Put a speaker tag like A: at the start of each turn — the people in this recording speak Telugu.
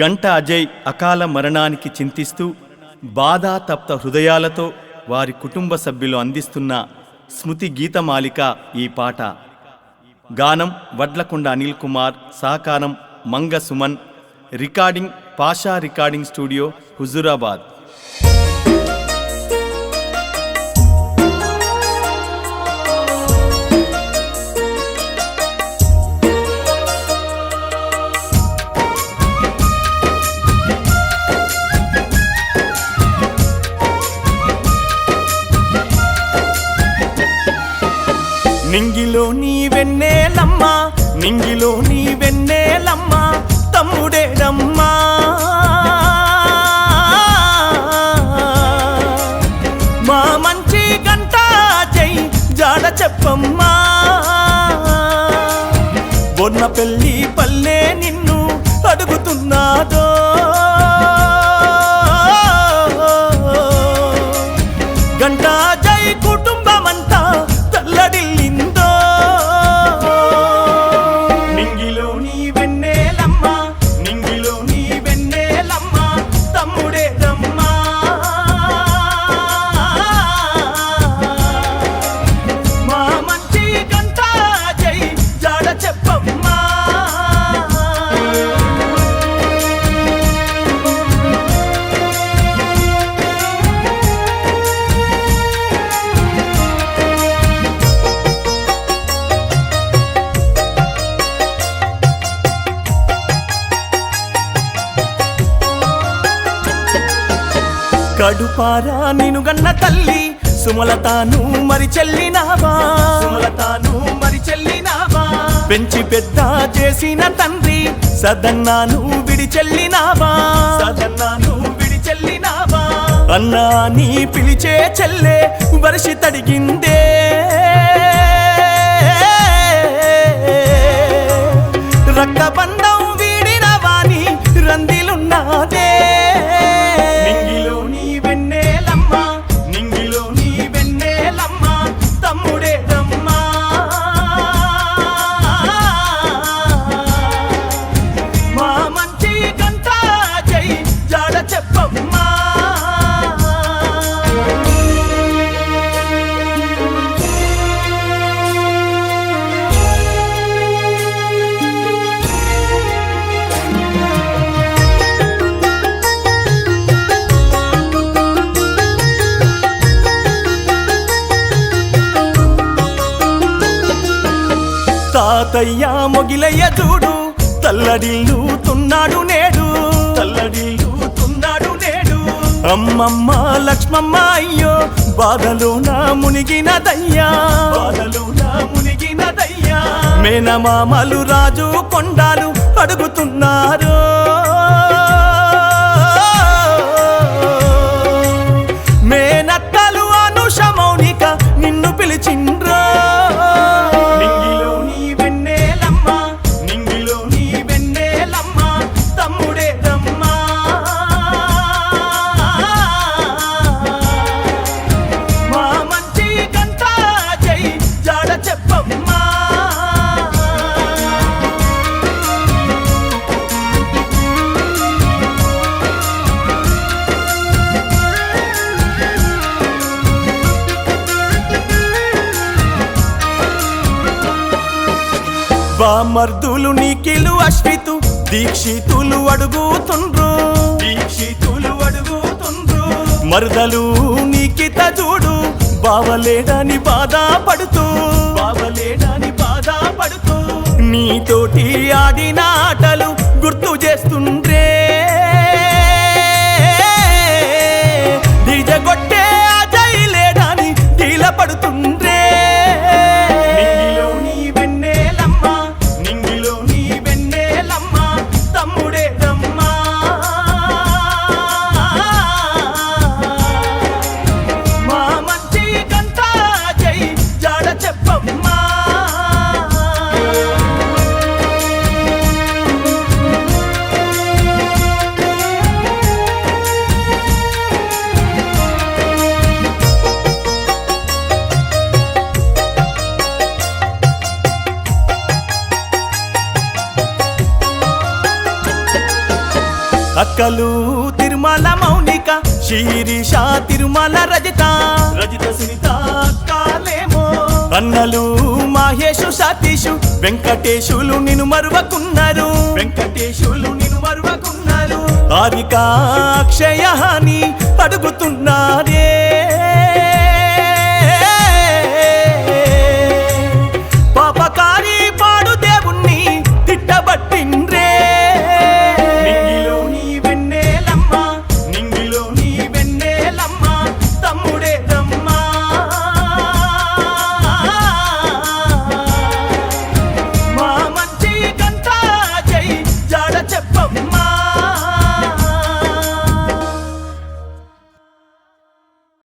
A: గంట అజయ్ అకాల మరణానికి చింతిస్తూ బాధాతప్త హృదయాలతో వారి కుటుంబ సభ్యులు అందిస్తున్న స్మృతి గీతమాలిక ఈ పాట. గానం వడ్లకొండ అనిల్ కుమార్ సహకారం Manga Suman recording Pasha recording studio Huzurabad. నింగిలో నీ వెన్నెలమ్మ నింగిలో నీ వెన్నెలమ్మ తమ్ముడేడమ్మా మా మంచి గంట జై జాడ చెప్పమ్మా. బొన్న పెళ్ళి పల్లె నిన్ను అడుగుతున్నాదో. గంటా జై కుటుంబ కడుపారా నిను గన్న తల్లి. సుమలతాను మరి చెల్లినావా? సుమలతాను మరి చెల్లినావా? పెంచి పెద్ద చేసిన తండ్రి సదన్నాను విడి చెల్లినావా? సదన్నాను విడి చెల్లినావా? అన్నా నీ పిలిచే చెల్లె వరిసి తడిగిందే. తాతయ్య మొగిలయ్య చూడు తల్లడిల్లు తున్నాడు నేడు. తల్లడిల్లు తున్నాడు నేడు. అమ్మమ్మ లక్ష్మమ్మ అయ్యో బాధలో నా మునిగినదయ్యా. బాధలో నా మునిగినదయ్యా. మేనమామలు రాజు కొండాలు అడుగుతున్నారు. బామర్దులు నీకిలు అశ్వితు దీక్షితులు అడుగుతుండ్రు. దీక్షితులు అడుగుతుండ్రు. మరదలు నీకిత చూడు బావలేడని బాధ పడుతూ. బావలేడని బాధ పడుతూ. నీతోటి ఆడిన ఆటలు అక్కలు తిరుమల మౌనిక శీరిష తిరుమల రజిత. రజిత సునీత కాలేమో అన్నలు మాహేషు సతీషు వెంకటేశులు నిన్ను మరువకున్నారు. వెంకటేశులు నిన్ను మరువకున్నారు. హారిక అక్షయ అని అడుగుతున్నారే.